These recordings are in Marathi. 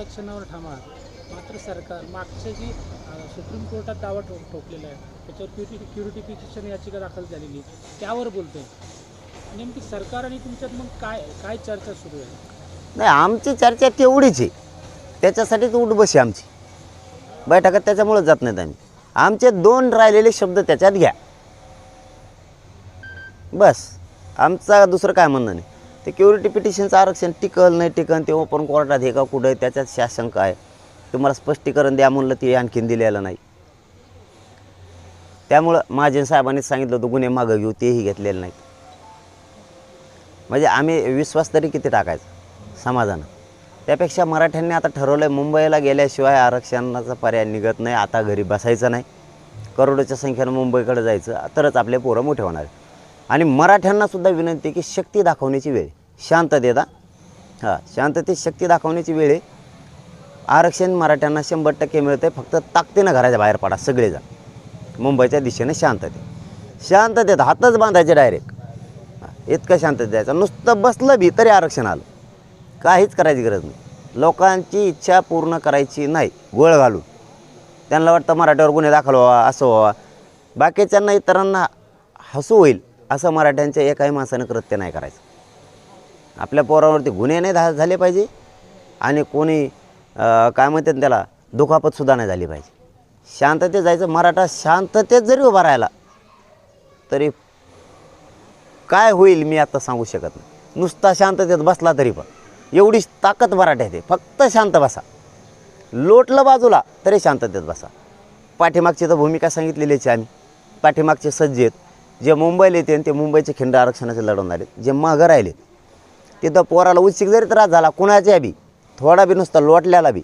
आरक्षणावर ठाम आहात मात्र सरकार मागच्या जी सुप्रीम कोर्टात दावा ठो ठोकलेला आहे त्याच्यावर क्युरिटी क्युरिटिफिकेशन याचिका दाखल झालेली आहे. त्यावर बोलतोय. नेमकी सरकार आणि तुमच्यात मग काय काय चर्चा सुरू आहे? नाही आमची चर्चा तेवढीच आहे. त्याच्यासाठीच उठबशी आमची. बैठकात त्याच्यामुळं जात नाहीत आम्ही. आमचे दोन राहिलेले शब्द त्याच्यात घ्या. बस. आमचा दुसरं काय म्हणणं नाही. ते क्युरिटी पिटिशनचं आरक्षण टिकल नाही टिकल ते ओपन कोर्टात हे का कुठं आहे त्याच्यात शासन आहे. तुम्हाला स्पष्टीकरण द्या म्हणलं ते आणखीन दिलेलं नाही. त्यामुळं महाजन साहेबांनी सांगितलं होतं गुन्हे मागं घेऊ तेही घेतलेलं नाही म्हणजे आम्ही विश्वास तरी किती टाकायचा? समाजानं. त्यापेक्षा मराठ्यांनी आता ठरवलं आहे मुंबईला गेल्याशिवाय आरक्षणाचा पर्याय निघत नाही आता घरी बसायचं नाही. करोडोच्या संख्येनं मुंबईकडे जायचं तरच आपले पोरं मोठे होणार. आहे. आणि मराठ्यांनासुद्धा विनंती आहे की शक्ती दाखवण्याची वेळ आहे. हां शांततेत शक्ती दाखवण्याची वेळ आहे. आरक्षण मराठ्यांना शंभर टक्के मिळतं आहे फक्त ताकदीनं घराच्या बाहेर पडा सगळेजण. मुंबईच्या दिशेने शांतते शांततेत हातच बांधायचे डायरेक्ट इतकं शांततेत द्यायचं नुसतं बसलं बी तरी आरक्षण आलं. काहीच करायची गरज नाही. लोकांची इच्छा पूर्ण करायची नाही. गोळ घालून. त्यांना वाटतं मराठ्यावर गुन्हे दाखल व्हावा असं व्हावा. बाकीच्यांना इतरांना हसू होईल. असं मराठ्यांच्या एकाही माणसानं कृत्य नाही करायचं. आपल्या पोरावरती गुन्हे नाही धा झाले पाहिजे आणि कोणी काय म्हणतात त्याला दुखापतसुद्धा नाही झाली पाहिजे. शांततेत जायचं मराठा शांततेत जरी उभा राहिला तरी काय होईल मी आता सांगू शकत नाही. नुसता शांततेत बसला तरी पण. एवढीच ताकद मराठ्यात आहे. फक्त शांत बसा. लोटलं बाजूला तरी शांततेत बसा. पाठीमागची तर भूमिका सांगितलेलीच आहे आम्ही. पाठीमागचे सज्ज आहेत. जे मुंबईला येते आणि ते मुंबईचे खिंड आरक्षणाचे लढवून आले जे मागं राहिले तिथं पोराला उच्चिक जरी त्रास झाला कुणाच्या बी थोडा बी नुसता लोटल्याला बी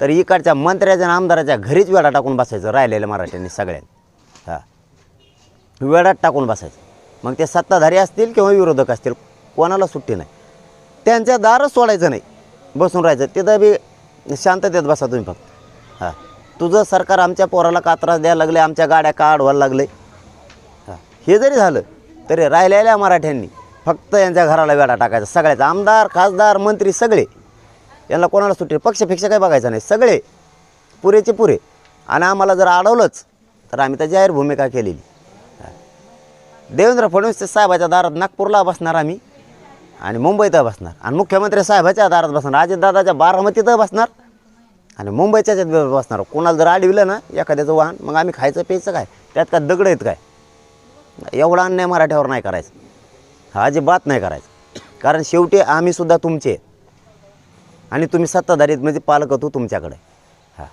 तर इकडच्या मंत्र्याच्या आणि आमदाराच्या घरीच वेळा टाकून बसायचं राहिलेल्या मराठ्यांनी सगळ्यांनी. हां. वेळात टाकून बसायचं. मग ते सत्ताधारी असतील किंवा विरोधक असतील कोणाला सुट्टी नाही. त्यांच्या दारच सोडायचं नाही. बसून राहायचं. तिथं बी शांततेत बसा तुम्ही फक्त. हां. तुझं सरकार आमच्या पोराला का त्रास द्यायला लागले आमच्या गाड्या का अडवायला लागले हे जरी झालं तरी राहिलेल्या मराठ्यांनी फक्त यांच्या घराला वेढा टाकायचा. सगळ्याच आमदार खासदार मंत्री सगळे. यांना कोणाला सुट्टी? पक्षपेक्षा काही बघायचं नाही. सगळे. पुरेचे पुरे. आणि आम्हाला जर अडवलंच तर आम्ही तर जाहीर भूमिका केलेली. देवेंद्र फडणवीस साहेबाच्या दारात नागपूरला बसणार आम्ही. आणि मुंबईत बसणार. आणि मुख्यमंत्री साहेबाच्या दारात बसणार. अजितदादाच्या बारामतीत बसणार. आणि मुंबईच्या बसणार. कोणाला जर अडविलं ना एखाद्याचं वाहन मग आम्ही खायचं प्यायचं काय? त्यात काय दगड आहेत काय? एवढा अन्याय मराठ्यावर नाही करायचं. हा अजिबात नाही करायचं. कारण शेवटी आम्हीसुद्धा तुमचे. आणि तुम्ही सत्ताधारीत म्हणजे पालक होतो तुमच्याकडे. हां.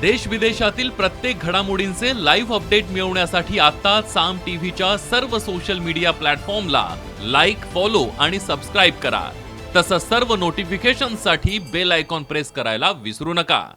देश विदेशातील प्रत्येक घडामोडींचे लाईव्ह अपडेट मिळवण्यासाठी आता साम टीव्हीच्या सर्व सोशल मीडिया प्लॅटफॉर्मला लाईक फॉलो आणि सबस्क्राईब करा. तसंच सर्व नोटिफिकेशनसाठी बेल आयकॉन प्रेस करायला विसरू नका.